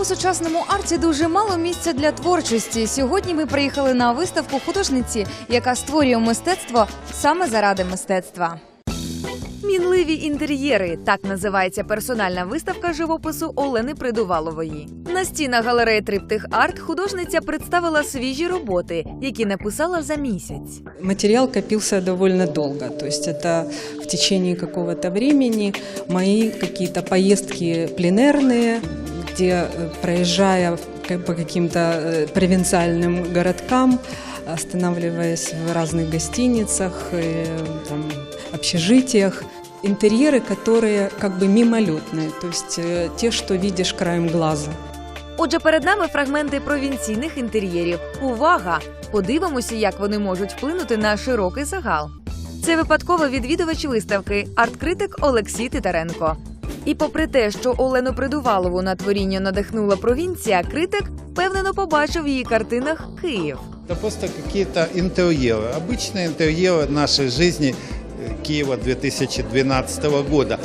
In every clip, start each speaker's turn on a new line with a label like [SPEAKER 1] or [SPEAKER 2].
[SPEAKER 1] У сучасному арті дуже мало місця для творчості. Сьогодні ми приїхали на виставку художниці, яка створює мистецтво саме заради мистецтва. Мінливі інтер'єри так називається персональна виставка живопису Олени Придувалової. На стінах галереї Триптих Арт художниця представила свіжі роботи, які написала за місяць.
[SPEAKER 2] Материал копился довольно долго, то есть это в течение какого-то времени мои какие-то поездки пленерные, где, э, проезжая в- как по каким-то э, провинциальным городкам, останавливаясь в разных гостиницах, э, там, общежитиях, интерьеры, которые как бы мимолетные, то есть э, те, что видишь краем глаза.
[SPEAKER 1] Отже, перед нами фрагменти провінційних інтер'єрів. Увага! Подивимося, як вони можуть вплинути на широкий загал. Це випадково відвідувач виставки, арт-критик Олексій Титаренко. І попри те, що Олену Придувалову на творіння надихнула провінція, критик впевнено побачив в її картинах Київ.
[SPEAKER 3] Это просто какие-то интерьеры, обычные интерьеры нашей жизни э, Киева 2012 года,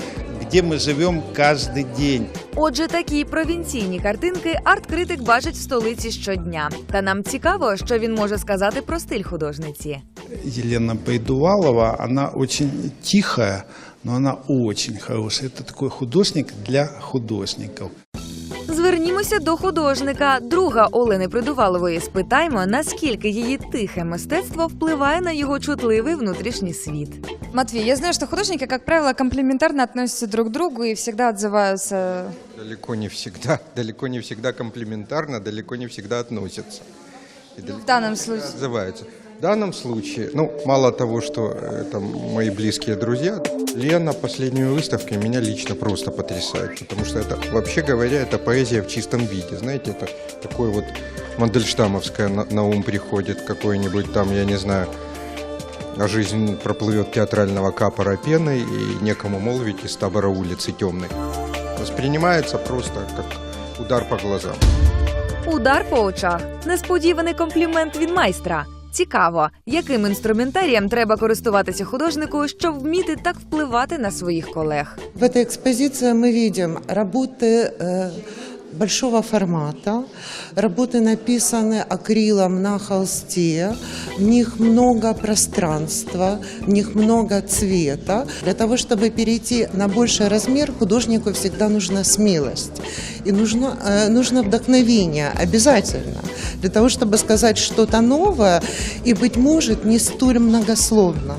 [SPEAKER 3] где мы живем каждый день.
[SPEAKER 1] Отже, такі провінційні картинки арт-критик бачить в столиці щодня. Та нам цікаво, що він може сказати про стиль художниці.
[SPEAKER 3] Елена Придувалова, она очень тихая, но она очень хорошая. Это такой художник для художников.
[SPEAKER 1] Звернімося до художника, друга Олени Придувалової. Спитаймо, наскільки її тихе мистецтво впливає на його чутливий внутрішній світ. Матвей, я знаю, что художники, как правило, комплементарно относятся друг к другу и всегда отзываются.
[SPEAKER 4] Далеко не всегда, далеко не всегда комплементарно, далеко не всегда относятся. И далеко
[SPEAKER 1] В данном случае.
[SPEAKER 4] Отзываются В данном случае, ну, мало того, что это мои близкие друзья, Лена последними выставками меня лично просто потрясает, потому что это, вообще говоря, это поэзия в чистом виде. Знаете, это такой вот Мандельштамовская на, на ум приходит, какой-нибудь там, я не знаю, а жизнь проплывет театрального капора пеной и некому молвить из табора улицы темной. Воспринимается просто как удар по глазам.
[SPEAKER 1] Удар по очах. Несподіваний комплімент від майстра. Цікаво, яким інструментарієм треба користуватися художнику, щоб вміти так впливати на своїх колег.
[SPEAKER 5] В этой экспозиции мы видим работы э, большого формата, работы написаны акрилом на холсте, в них много пространства, в них много цвета. Для того, чтобы перейти на больший размер, художнику всегда нужна смелость и нужно, э, нужно вдохновение обязательно для того, чтобы сказать что-то новое и, быть может, не столь многословно.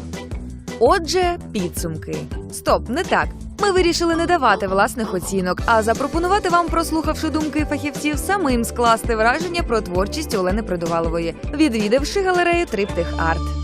[SPEAKER 1] Отже, підсумки. Стоп, не так. Ми вирішили не давати власних оцінок, а запропонувати вам, прослухавши думки фахівців, самим скласти враження про творчість Олени Придувалової, відвідавши галерею Триптих Арт.